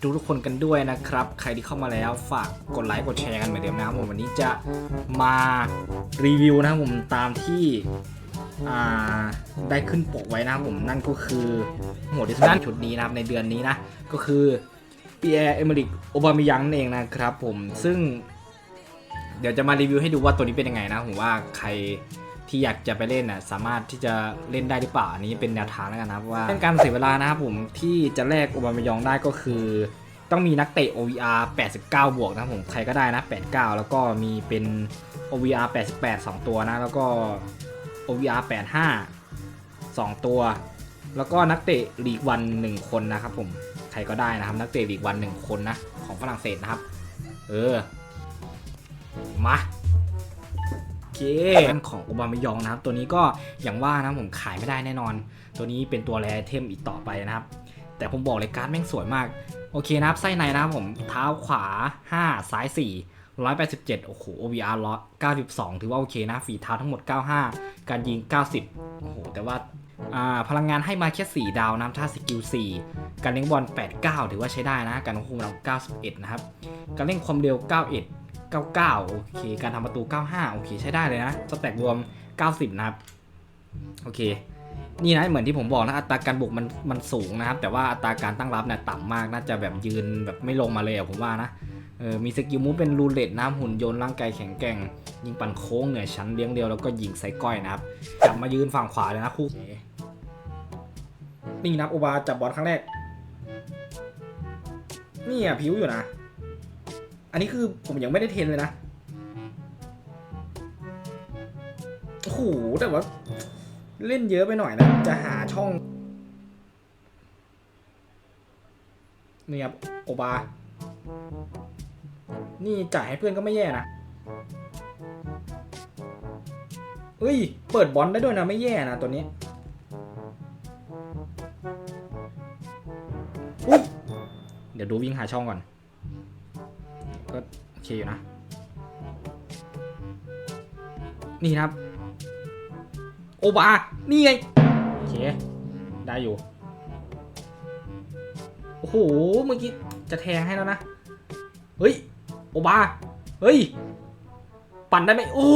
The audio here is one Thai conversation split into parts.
ทุกทุกคนกันด้วยนะครับ ใครที่เข้ามาแล้วฝากกดไลค์กดแชร์กันเหมือนเดิมนะครับผมวันนี้จะมารีวิวนะครับผมตามที่ได้ขึ้นปกไว้นะครับผมนั่นก็คือโหมดที่สุดชุดนี้นะครับในเดือนนี้นะ ก็คือเปียร์เอเมริกโอบามิยังนั่นเองนะครับผมซึ่ง เดี๋ยวจะมารีวิวให้ดูว่าตัวนี้เป็นยังไงนะผมว่าใคร ที่อยากจะไปเล่นน่ะสามารถที่จะเล่นได้หรือเปล่าอันนี้เป็นแนวทางแล้วกันนะครับว่าเป็นการเสียเวลานะครับผมที่จะแลกโอบามายองได้ก็คือ ต้องมีนักเตะ OVR 89 บวกนะครับผมใครก็ได้นะ 89 แล้วก็มีเป็น OVR 88 2 ตัวนะแล้วก็ OVR 85 2 ตัว แล้วก็นักเตะลีกวัน 1 คนนะครับผมใครก็ได้นะครับนักเตะลีกวัน 1 คนนะของฝรั่งเศสนะครับ เออมาโอ เคเรื่องของโอบามยองนะครับ ตัวนี้ก็อย่างว่านะผมขายไม่ได้แน่นอน ตัวนี้เป็นตัวแรเทมอีกต่อไปนะครับ แต่ผมบอกเลยการ์ดแม่งสวยมาก โอเคนะครับ ไส้ในนะครับผมเท้าขวา 5 ซ้าย 4 187 โอ้โห OVR 92 ถือว่าโอเคนะ ฝีเท้าทั้งหมด 95 การยิง 90 โอ้โห แต่ว่าาพลังงานให้มาแค่ 4 ดาวนะถ้าสกิล 4 การเล่นบอล 89 ถือว่าใช้ได้นะ การควบคุมเรา91 นะครับ การเล่นความเร็ว 91 99 โอเค การทำประตู 95 โอเค ใช้ได้เลยนะ สแต็กรวม 90 นะครับ โอเค นี่นะ เหมือนที่ผมบอกนะ อัตราการบุกมันมันสูงนะครับ แต่ว่าอัตราการตั้งรับเนี่ยต่ำมาก น่าจะแบบยืนแบบไม่ลงมาเลยอะผมว่านะ เออ มีสกิลมูฟเป็นรูเลตน้ำหุ่นยนต์ร่างกายแข็งแกร่ง ยิงปั่นโค้งเหนือชั้นเลี้ยงเดียวแล้วก็ยิงใส่ก้อยนะครับกลับมายืนฝั่งขวาเลยนะคู่นี่นะโอบาจับบอลครั้งแรกนี่อะผิวอยู่นะ อันนี้คือผมยังไม่ได้เทนเลยนะ โอ้โห แต่ว่า เล่นเยอะไปหน่อยนะ จะหาช่อง นี่ครับ โอบา นี่จ่ายให้เพื่อนก็ไม่แย่นะเอ้ย เปิดบอลได้ด้วยนะ ไม่แย่นะตัวนี้เดี๋ยวดูวิ่งหาช่องก่อน ก็โอเคอยู่นะ นี่นะครับ โอบา นี่ไง โอเค ได้อยู่ โอ้โห เมื่อกี้จะแทงให้แล้วนะ เฮ้ย โอบา เฮ้ย ปั่นได้ไหมโอ้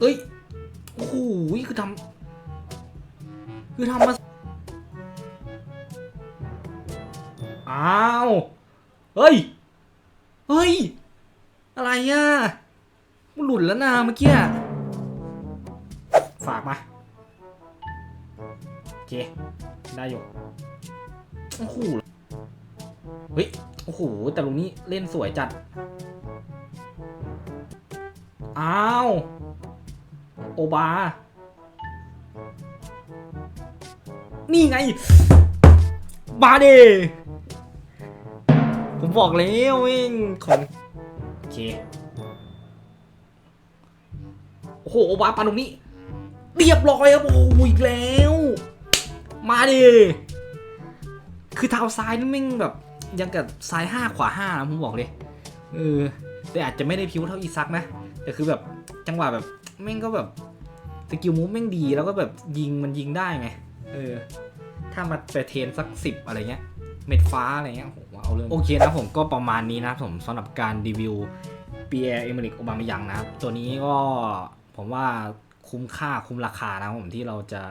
เฮ้ย โอ้โห คือทำคือทำมา อ้าว เฮ้ย เฮ้ย อะไรอะ มันหลุดแล้วนะเมื่อกี้ ฝากมา โอเค ได้อยู่ โอ้โห เฮ้ย โอ้โห แต่ลุงนี้เล่นสวยจัด อ้าว โอบา นี่ไงมาเด ผมบอกแล้วเองของโอเคโอ้โหโอบาปันตรงนี้เรียบร้อยครับโอ้โหอีกแล้ว มาดิคือเท้าซ้ายนี่แม่งแบบ ยังกับซ้ายห้าขวาห้านะผมบอกเลยเออแต่อาจจะไม่ได้พิ้วเท่าอีซักนะแต่คือแบบจังหวะแบบแม่งก็แบบสกิลมูฟแม่งดีแล้วก็แบบยิงมันยิงได้ไงเออถ้ามาไปเทรนสักสิบอะไรเงี้ย เม็ดฟ้าอะไรเงี้ยผมว่า เอาเรื่องโอเคนะผมก็ประมาณนี้นะครับผมสำหรับการรีวิวเปียร์เอเมริกโอบามายังนะครับตัวนี้ก็ผมว่าคุ้มค่าคุ้มราคานะครับผมที่เราจะ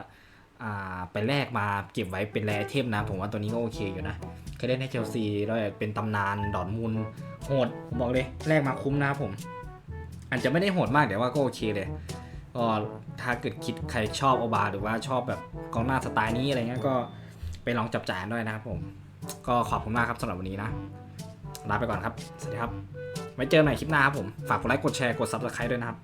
าไปแลกมาเก็บไว้เป็นแรเทมนะ ผมว่าตัวนี้ก็โอเคอยู่นะเคยเล่นให้เชลซีแล้วเป็นตำนานดอร์ทมูลโหดผมบอกเลยแลกมาคุ้มนะครับผมอาจจะไม่ได้โหดมากแต่ว่าก็โอเคเลยก็ถ้าเกิดคิดใครชอบโอบาหรือว่าชอบแบบกองหน้าสไตล์นี้อะไรเงี้ยก็ไปลองจับจ่ายด้วยนะครับผม ก็ขอบคุณมากครับสำหรับวันนี้นะ ลาไปก่อนครับ สวัสดีครับ ไว้เจอกันใหม่คลิปหน้าครับผม ฝากกดไลค์ กดแชร์ กด subscribe ด้วยนะครับ